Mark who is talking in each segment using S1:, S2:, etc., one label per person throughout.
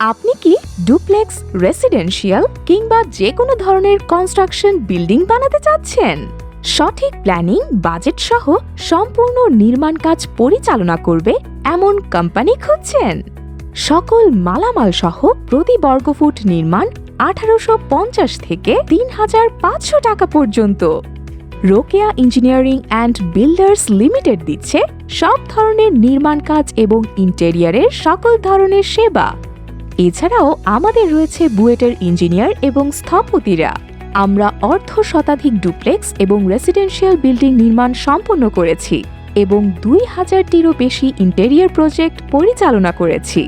S1: আপনি কি duplex residential কিংবা যে কোনো ধরনের কনস্ট্রাকশন বিল্ডিং বানাতে চাচ্ছেন? সঠিক প্ল্যানিং, বাজেট সহ সম্পূর্ণ নির্মাণ কাজ পরিচালনা করবে এমন কোম্পানি খুঁজছেন। সকল মালামাল সহ প্রতি বর্গফুট নির্মাণ আঠারোশো পঞ্চাশ থেকে তিন হাজার পাঁচশো টাকা পর্যন্ত। Rokeya engineering and builders limited দিচ্ছে সব ধরনের নির্মাণ কাজ এবং ইন্টেরিয়ারের সকল ধরনের সেবা। এছাড়াও আমাদের রয়েছে বুয়েটের ইঞ্জিনিয়ার এবং স্থপতিরা। আমরা অর্ধ শতাধিক ডুপ্লেক্স এবং রেসিডেন্সিয়াল বিল্ডিং নির্মাণ সম্পন্ন করেছি এবং দুই হাজারটিরও বেশি ইন্টেরিয়র প্রজেক্ট পরিচালনা করেছি।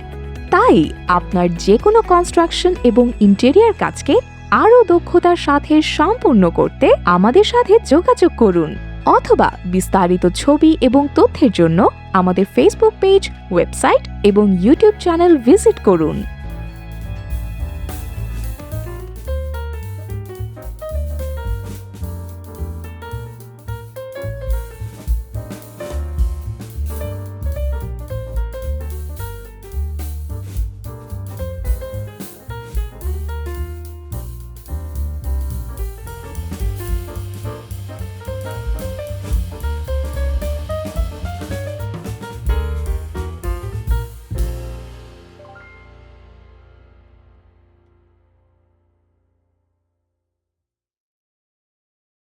S1: তাই আপনার যে কোনো কনস্ট্রাকশন এবং ইন্টেরিয়র কাজকে আরও দক্ষতার সাথে সম্পূর্ণ করতে আমাদের সাথে যোগাযোগ করুন অথবা বিস্তারিত ছবি এবং তথ্যের জন্য আমাদের ফেসবুক পেজ ওয়েবসাইট এবং ইউটিউব চ্যানেল ভিজিট করুন।